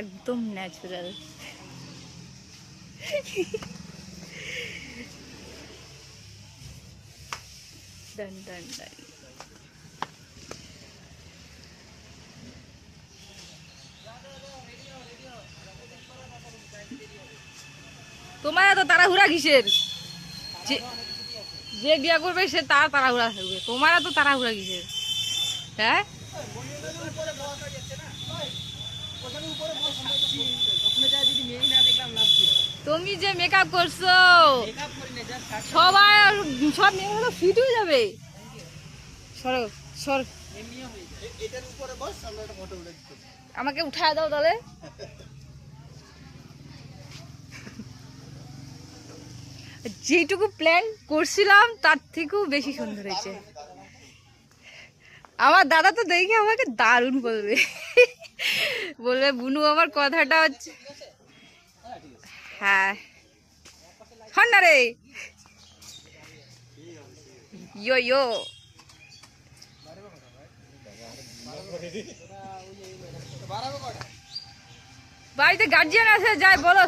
একদম ন্যাচারাল ডান ডান তোমার এত তাড়াহুড়া কিসের? যে যে বিয়া করবে সে তার তাড়াহুড়া থাকবে। তোমার এত তাড়াহুড়া কিসের? হ্যাঁ? তুমি যে মেকআপ করছ, সবাই সব মেয়েগুলো ফিট হয়ে যাবে। আমাকে উঠায় দাও তাহলে। যেটুকু প্ল্যান করছিলাম, তার থেকেও বেশি সুন্দর হয়েছে। আমার দাদা তো দেখে আমাকে দারুণ বলবে। বলবে, বুনু, আমার কথাটা হচ্ছে হ্যাঁ। হন রে। ইয়ো ইয়ো। বাড়িতে গার্জিয়ান আছে যাই বলো।